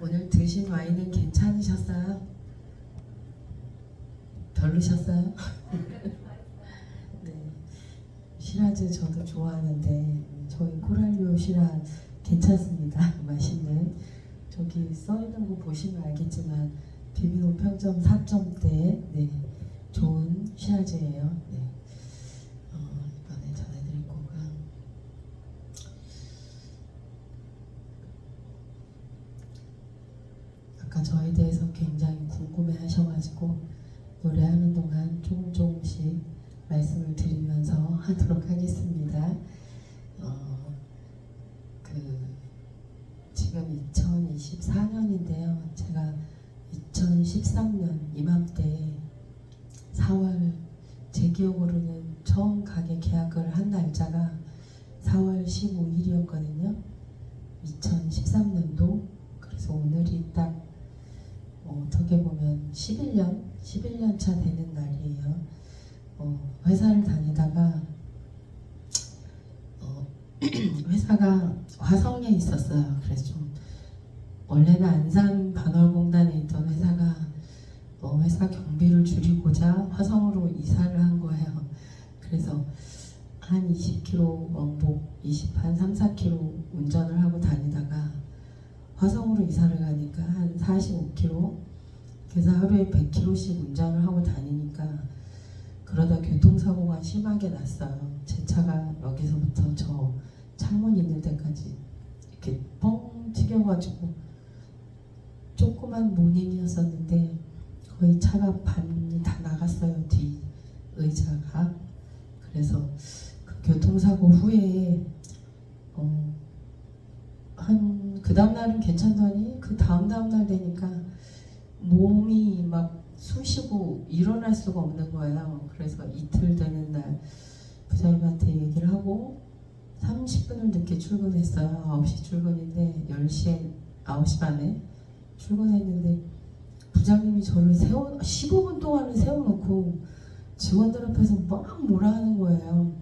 오늘 드신 와인은 괜찮으셨어요? 별로셨어요? 네. 시라즈 저도 좋아하는데 저희 코랄리오 시라 괜찮습니다. 맛있는 저기 써 있는 거 보시면 알겠지만 비비노 평점 4점대 네 좋은 시라즈예요. 네. 어, 이번에 전해드릴 곡은 아까 저에 대해서 굉장히 궁금해 하셔가지고 노래하는 동안 조금 조금씩 말씀을 드리면서 하도록 하겠습니다. 어, 그 지금 2024년인데요. 제가 2013년 이맘때 4월 제 기억으로는 처음 가게 계약을 한 날짜가 4월 15일이었거든요. 2013년도 그래서 오늘이 딱 어, 어떻게 보면 11년 11년 차 되는 날이에요. 어, 회사를 다니다가 어, 회사가 화성에 있었어요. 그래서 좀 원래는 안산 반월공단에 있던 회사가 어, 회사 경비를 줄이고자 화성으로 이사를 한 거예요. 그래서 한 20km 왕복 20, 한 3, 4km 운전을 하고 다니다가 화성으로 이사를 가니까 한 45km 그래서 하루에 100km씩 운전을 하고 다니니까 그러다 교통사고가 심하게 났어요. 제 차가 여기서부터 저 창문 있는 데까지 이렇게 뻥 튀겨가지고 조그만 모닝이었었는데 거의 차가 반이 다 나갔어요. 뒤 의자가. 그래서 그 교통사고 후에 어, 한그 다음 날은 괜찮더니 그 다음 다음 날 되니까 몸이 막 쑤시고 일어날 수가 없는 거예요. 그래서 이틀 되는 날 부장님한테 얘기를 하고 30분을 늦게 출근했어요. 9시 출근인데 10시에 9시 반에 출근했는데 부장님이 저를 세워 15분 동안을 세워놓고 직원들 앞에서 막 뭐라 하는 거예요.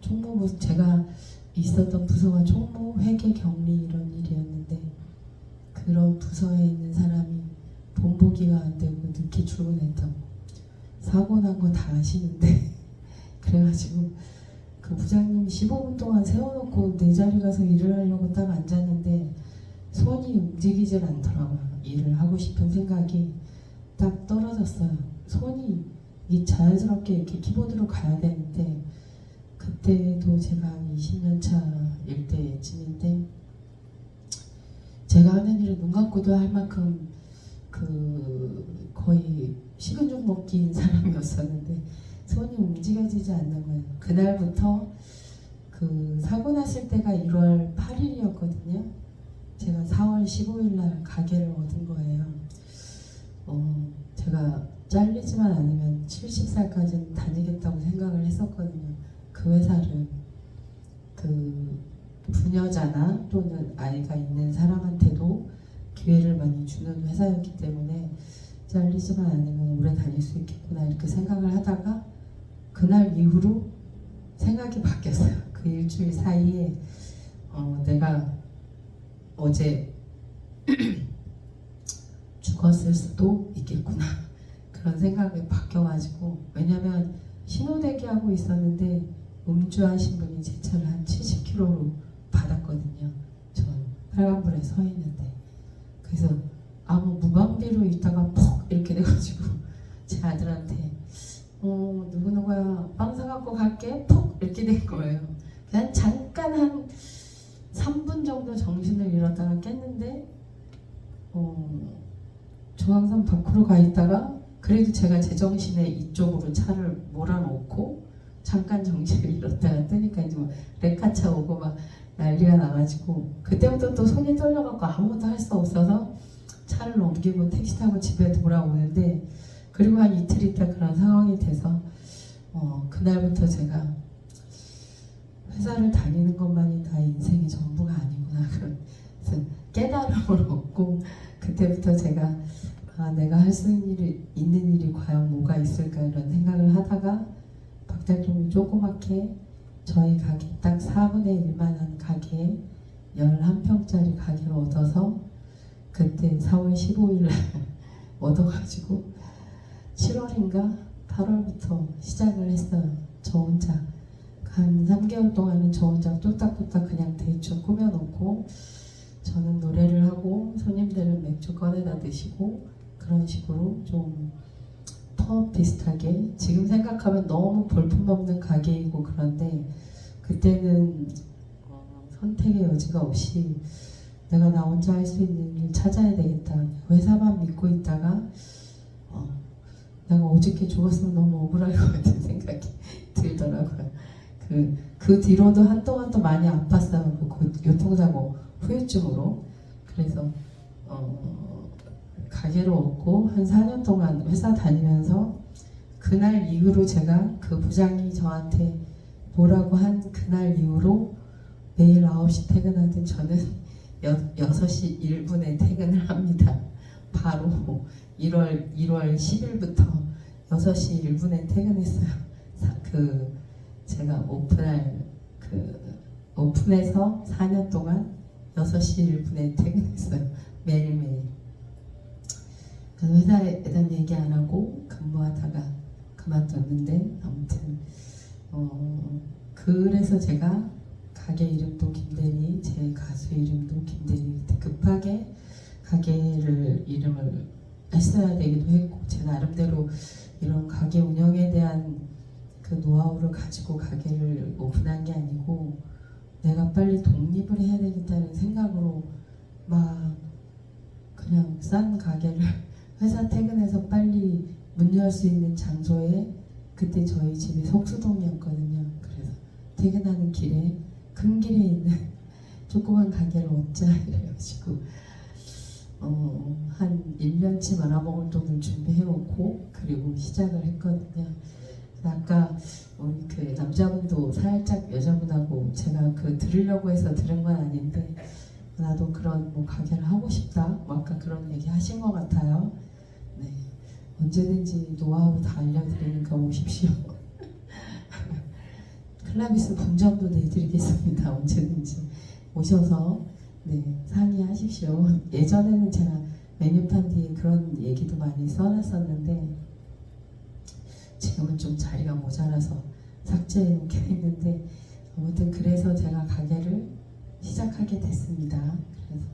총무 제가 있었던 부서가 총무, 회계, 격리 이런 일이었는데 그런 부서에 있는 사람이 본보기가 안 되고 늦게 출근했다고 사고 난 거 다 아시는데 그래가지고 그 부장님이 15분 동안 세워놓고 내 자리 가서 일을 하려고 딱 앉았는데 손이 움직이질 않더라고요. 일을 하고 싶은 생각이 딱 떨어졌어요. 손이 이 자연스럽게 이렇게 키보드로 가야 되는데 그때도 제가 한 20년 차일 때쯤인데 제가 하는 일을 눈 감고도 할 만큼 그 거의 식은 죽 먹기인 사람이었었는데 손이 움직여지지 않는 거예요. 그날부터 그 사고 났을 때가 1월 8일이었거든요. 제가 4월 15일 날 가게를 얻은 거예요. 어, 제가 잘리지만 않으면 70살까지는 다니겠다고 생각을 했었거든요. 그 회사를 그 부녀자나 또는 아이가 있는 사람한테도 기회를 많이 주는 회사였기 때문에 잘리지만 않으면 오래 다닐 수 있겠구나 이렇게 생각을 하다가 그날 이후로 생각이 바뀌었어요. 그 일주일 사이에 어, 내가 어제 죽었을 수도 있겠구나 그런 생각이 바뀌어가지고 왜냐면 신호대기 하고 있었는데 음주하신 분이 제 차를 한 70km로 받았거든요. 전 빨간불에 서 있는데 그래서 아무 무방비로 있다가 퍽 이렇게 돼가지고 제 아들한테 어 누구누구야 빵 사갖고 갈게 퍽 이렇게 된 거예요. 그냥 잠깐 한 3분 정도 정신을 잃었다가 깼는데 어 중앙선 밖으로 가 있다가 그래도 제가 제 정신에 이쪽으로 차를 몰아놓고 잠깐 정신을 잃었다가 뜨니까 이제 막 레카차 오고 막 난리가 나가지고 그때부터 또 손이 떨려갖고 아무것도 할 수 없어서 차를 옮기고 택시 타고 집에 돌아오는데 그리고 한 이틀 있다 그런 상황이 돼서 어, 그날부터 제가 회사를 다니는 것만이 다 인생의 전부가 아니구나 그런 깨달음을 얻고 그때부터 제가 아, 내가 할 수 있는 일이, 있는 일이 과연 뭐가 있을까 이런 생각을 하다가 박달동이 조그맣게 저희 가게 딱 4분의 1만 한 가게 11평짜리 가게를 얻어서 그때 4월 15일 날 얻어가지고 7월인가 8월부터 시작을 했어요. 저 혼자 한 3개월 동안은 저 혼자 뚝딱뚝딱 그냥 대충 꾸며놓고 저는 노래를 하고 손님들은 맥주 꺼내다 드시고 그런 식으로 좀 펍 비슷하게 지금 생각하면 너무 볼품없는 가게이고 그런데 그때는 어, 선택의 여지가 없이 내가 나 혼자 할 수 있는 일 찾아야 되겠다 회사만 믿고 있다가 어, 내가 어저께 죽었으면 너무 억울할 것 같은 생각이 들더라고요. 그, 그 뒤로도 한동안 또 많이 아팠어요. 그 고- 교통사고 후유증으로. 그래서 어, 가게를 얻고 한 4년 동안 회사 다니면서 그날 이후로 제가 그 부장이 저한테 뭐라고 한 그날 이후로 매일 9시 퇴근하던 저는 여, 6시 1분에 퇴근을 합니다. 바로 1월 1월 10일부터 6시 1분에 퇴근했어요. 사- 그 제가 오픈할 그 오픈해서 4년 동안 6시 1분에 퇴근했어요. 매일매일. 회사에 대한 얘기 안 하고 근무하다가 그만뒀는데 아무튼 어 그래서 제가 가게 이름도 김대리 제 가수 이름도 김대리 급하게 가게를 이름을 했어야 되기도 했고 제 나름대로 이런 가게 운영에 대한 그 노하우를 가지고 가게를 오픈한 게 아니고 내가 빨리 독립을 해야 되겠다는 생각으로 막 그냥 싼 가게를 회사 퇴근해서 빨리 문 열 수 있는 장소에 그때 저희 집이 속수동이었거든요. 그래서 퇴근하는 길에 큰 길에 있는 조그만 가게를 얻자 이래가지고 어, 한 1년치 말아먹을 돈을 준비해놓고 그리고 시작을 했거든요. 아까 우리 그 남자분도 살짝 여자분하고 제가 그 들으려고 해서 들은 건 아닌데 나도 그런 뭐 가게를 하고 싶다 뭐 아까 그런 얘기 하신 것 같아요. 네 언제든지 노하우 다 알려드리니까 오십시오. 클라비스 분점도 내드리겠습니다. 언제든지 오셔서 네 상의하십시오. 예전에는 제가 메뉴판 뒤에 그런 얘기도 많이 써놨었는데 지금은 좀 자리가 모자라서 삭제해 놓게 했는데 아무튼 그래서 제가 가게를 시작하게 됐습니다. 그래서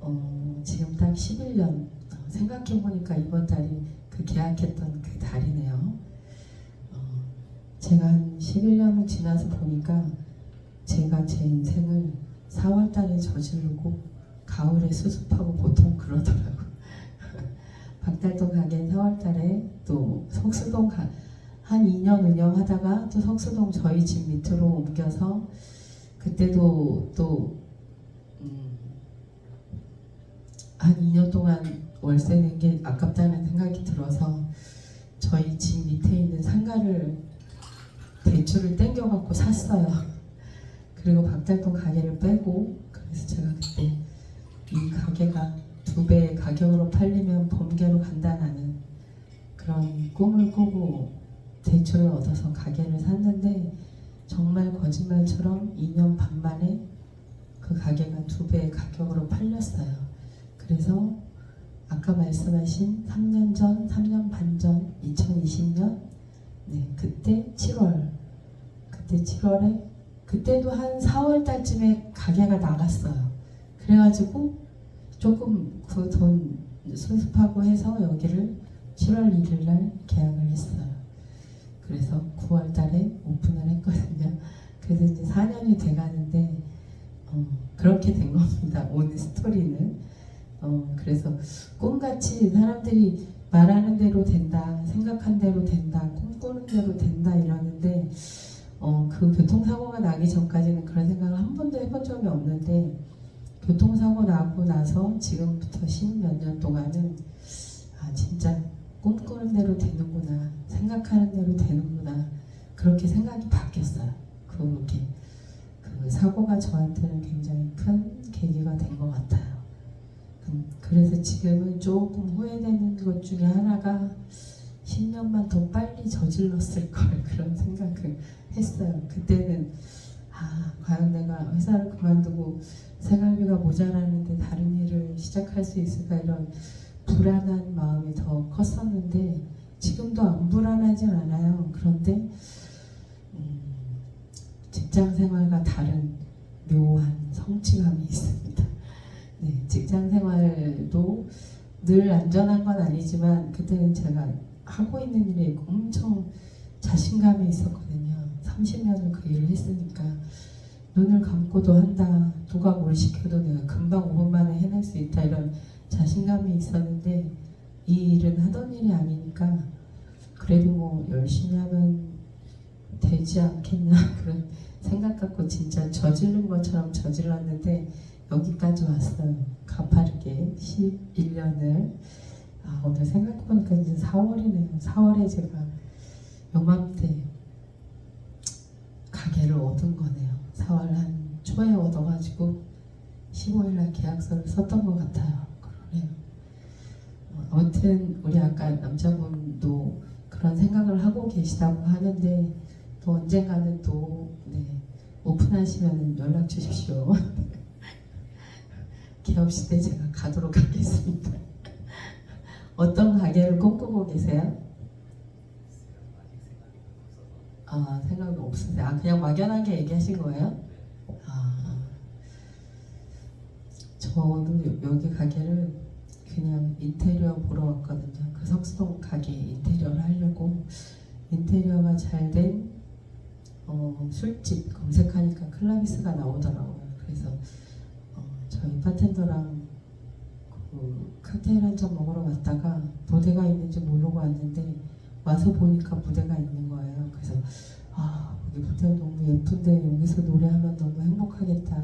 어, 지금 딱 11년 생각해 보니까 이번 달이 그 계약했던 그 달이네요. 어, 제가 한 11년을 지나서 보니까 제가 제 인생을 4월 달에 저지르고 가을에 수습하고 보통 그러더라고요. 박달동 가게 4월 달에 또 석수동 가, 한 2년 운영하다가 또 석수동 저희 집 밑으로 옮겨서 그때도 또 음, 한 2년 동안 월세 낸 게 아깝다는 생각이 들어서 저희 집 밑에 있는 상가를 대출을 땡겨갖고 샀어요. 그리고 박달동 가게를 빼고 그래서 제가 그때 이 가게가 두 배의 가격으로 팔리면 범계로 간다는 그런 꿈을 꾸고 대출을 얻어서 가게를 샀는데 정말 거짓말처럼 2년 반 만에 그 가게가 두 배의 가격으로 팔렸어요. 그래서 아까 말씀하신 3년 전, 3년 반 전, 2020년 네 그때 7월 그때 7월에 그때도 한 4월 달쯤에 가게가 나갔어요. 그래가지고 조금 그 돈 수습하고 해서 여기를 7월 1일 날 계약을 했어요. 그래서 9월 달에 오픈을 했거든요. 그래서 이제 4년이 돼 가는데 어, 그렇게 된 겁니다. 오늘 스토리는. 어, 그래서 꿈같이 사람들이 말하는 대로 된다, 생각한 대로 된다, 꿈꾸는 대로 된다 이러는데 어, 그 교통사고가 나기 전까지는 그런 생각을 한 번도 해본 적이 없는데 교통사고 나고 나서 지금부터 십몇 년 동안은 아 진짜 꿈꾸는 대로 되는구나 생각하는 대로 되는구나 그렇게 생각이 바뀌었어요. 그게 그 사고가 저한테는 굉장히 큰 계기가 된 것 같아요. 음, 그래서 지금은 조금 후회되는 것 중에 하나가 10년만 더 빨리 저질렀을 걸 그런 생각을 했어요. 그때는 아 과연 내가 회사를 그만두고 생활비가 모자라는데 다른 일을 시작할 수 있을까 이런 불안한 마음이 더 컸었는데 지금도 안 불안하진 않아요. 그런데 음, 직장 생활과 다른 묘한 성취감이 있습니다. 네, 직장 생활도 늘 안전한 건 아니지만 그때는 제가 하고 있는 일에 엄청 자신감이 있었거든요. 30년을 그 일을 했으니까 눈을 감고도 한다. 누가 뭘 시켜도 내가 금방 5분 만에 해낼 수 있다. 이런 자신감이 있었는데 이 일은 하던 일이 아니니까 그래도 뭐 열심히 하면 되지 않겠나 그런 생각 갖고 진짜 저지른 것처럼 저질렀는데 여기까지 왔어요. 가파르게 11년을 아 오늘 생각해보니까 이제 4월이네요. 4월에 제가 요맘때 가게를 얻은 거네요. 4월 한 초에 얻어가지고 15일날 계약서를 썼던 것 같아요. 그러네요. 어, 아무튼 우리 아까 남자분도 그런 생각을 하고 계시다고 하는데 또 언젠가는 또 네, 오픈하시면 연락 주십시오. 개업 시대 제가 가도록 하겠습니다. 어떤 가게를 꿈꾸고 계세요? 아 생각이 없으세요? 아 그냥 막연하게 얘기하신 거예요? 아 저도 여- 여기 가게를 그냥 인테리어 보러 왔거든요. 그 석수동 가게 인테리어를 하려고 인테리어가 잘된 어, 술집 검색하니까 클라비스가 나오더라고요. 그래서 어, 저희 바텐더랑 그 칵테일 한 잔 먹으러 왔다가 무대가 있는지 모르고 왔는데 와서 보니까 무대가 있는 거예요. 그래서 아 여기 무대가 너무 예쁜데 여기서 노래하면 너무 행복하겠다.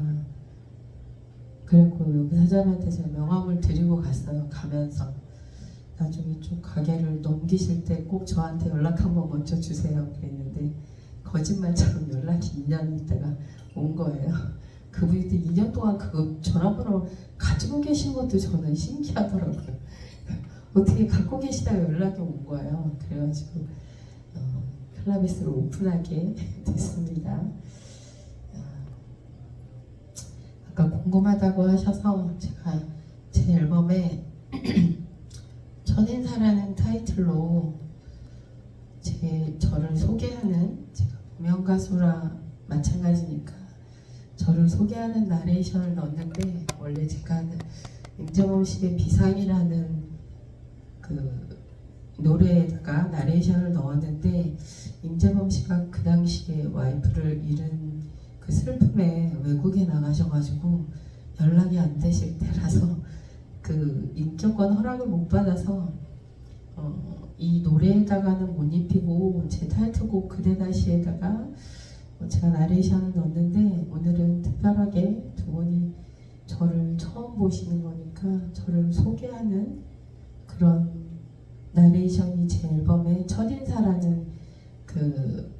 그래고 여기 사장한테 제가 명함을 드리고 갔어요. 가면서 나중에 좀 가게를 넘기실 때 꼭 저한테 연락 한번 먼저 주세요. 그랬는데 거짓말처럼 연락이 2년 있다가 온 거예요. 그분이 2년 동안 그 전화번호 가지고 계신 것도 저는 신기하더라고요. 어떻게 갖고 계시다가 연락이 온 거예요. 그래가지고 어, 클라비스를 오픈하게 됐습니다. 어, 아까 궁금하다고 하셔서 제가 제 앨범에 첫인사라는 타이틀로 제 저를 소개하는 제가 무명 가수라 마찬가지니까 저를 소개하는 나레이션을 넣었는데 원래 제가 하는 임정원 씨의 비상이라는 그 노래에다가 나레이션을 넣었는데 임재범 씨가 그 당시에 와이프를 잃은 그 슬픔에 외국에 나가셔가지고 연락이 안 되실 때라서 그 인격권 허락을 못 받아서 어, 이 노래에다가는 못 입히고 제 타이틀곡 그대 다시에다가 어, 제가 나레이션을 넣었는데 오늘은 특별하게 두 분이 저를 처음 보시는 거니까 저를 소개하는 그런 나레이션이 제 앨범의 첫인사라는 그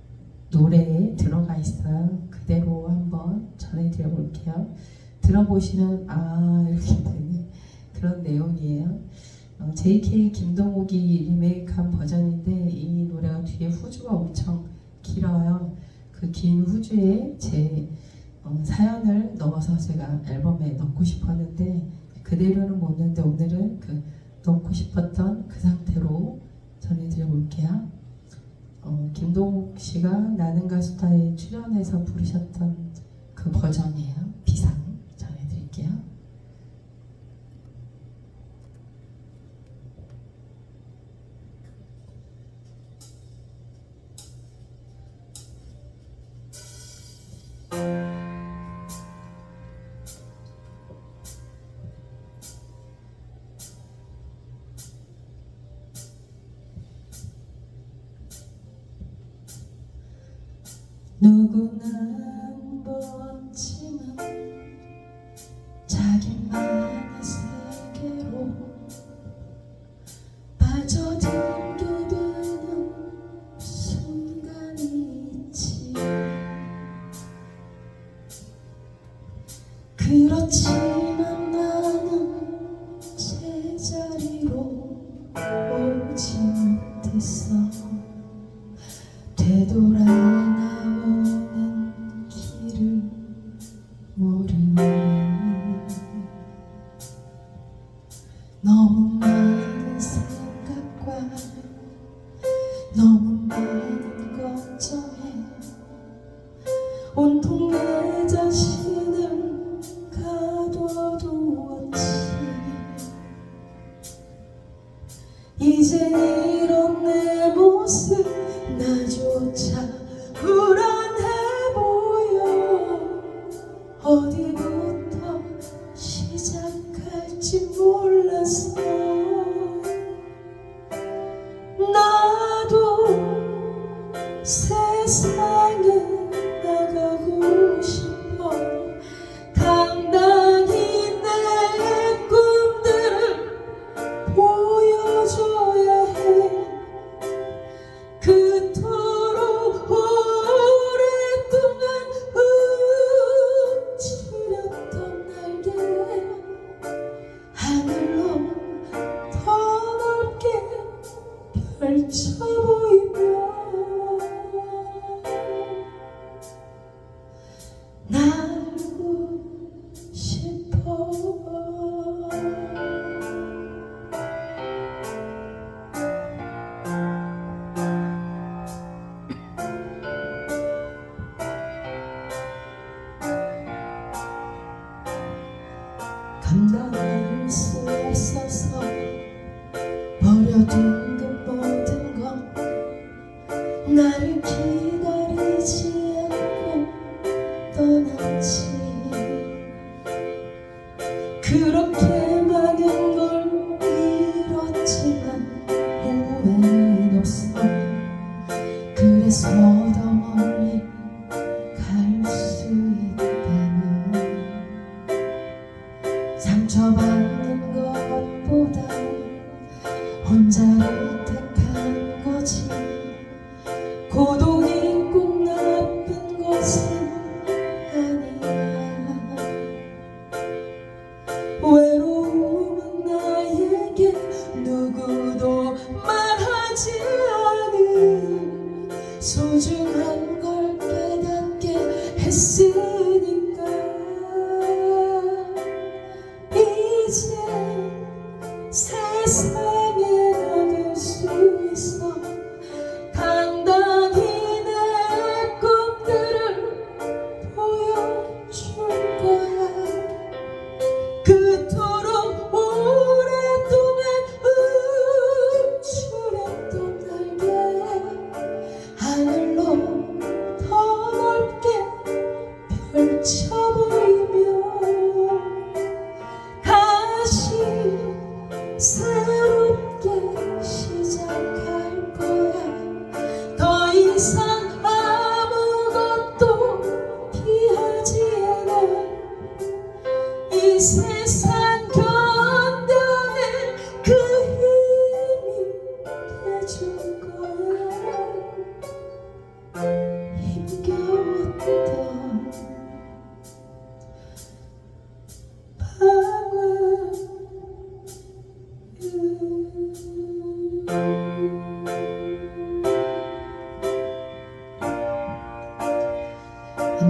노래에 들어가 있어요. 그대로 한번 전해드려 볼게요. 들어보시면 아 이렇게 되는 그런 내용이에요. 어, JK 김동욱이 리메이크한 버전인데 이 노래가 뒤에 후주가 엄청 길어요. 그 긴 후주에 제 어, 사연을 넣어서 제가 앨범에 넣고 싶었는데 그대로는 못 넣는데 오늘은 그 넣고 싶었던 그 상태로 전해드려 볼게요. 어, 김동욱 씨가 나는 가수다에 출연해서 부르셨던 그 버전이에요. 그렇지 외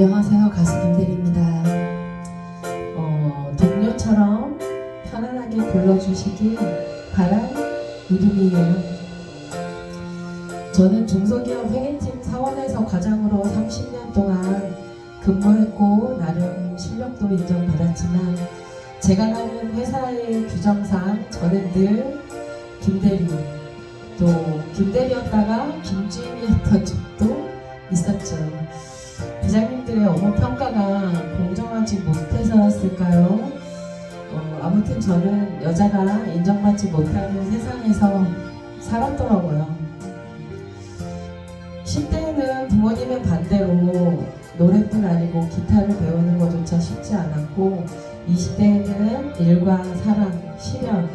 안녕하세요 가수 김대리입니다. 어, 동료처럼 편안하게 불러주시기 바란 이름이에요. 저는 중소기업 회계팀 사원에서 과장으로 30년 동안 근무했고 나름 실력도 인정받았지만 제가 나오는 회사의 규정상 저는 늘 김대리 또 김대리였다가 어, 아무튼 저는 여자가 인정받지 못하는 세상에서 살았더라고요. 10대에는 부모님의 반대로 노래뿐 아니고 기타를 배우는 것조차 쉽지 않았고 20대에는 일과 사랑, 실현,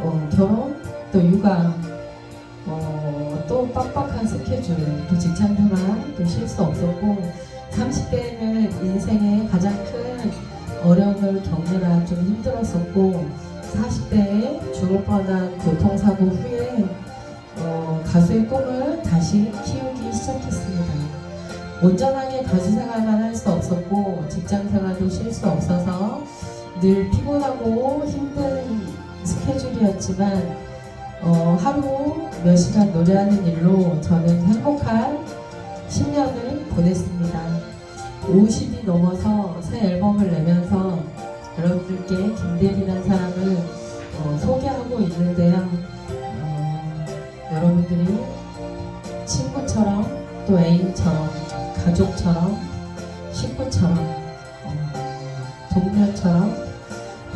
어, 결혼, 또 육아, 어, 또 빡빡한 스케줄, 또 직장 생활, 또 쉴 수 없었고 30대에는 인생의 가장 큰 어려움을 겪느라 좀 힘들었었고 40대에 죽을 뻔한 교통사고 후에 어, 가수의 꿈을 다시 키우기 시작했습니다. 온전하게 가수 생활만 할 수 없었고 직장 생활도 쉴 수 없어서 늘 피곤하고 힘든 스케줄 일이었지만 어, 하루 몇 시간 노래하는 일로 저는 행복한 10년을 보냈습니다. 50이 넘어서 새 앨범을 내면서 여러분들께 김대리라는 사람을 어, 소개하고 있는데요. 어, 여러분들이 친구처럼 또 애인처럼 가족처럼 식구처럼 어, 동료처럼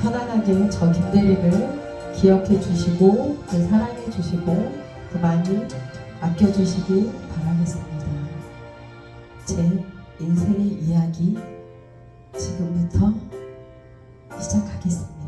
편안하게 저 김대리를 기억해 주시고 또 사랑해 주시고 또 많이 아껴 주시기 바라겠습니다. 제 인생의 이야기 지금부터 시작하겠습니다.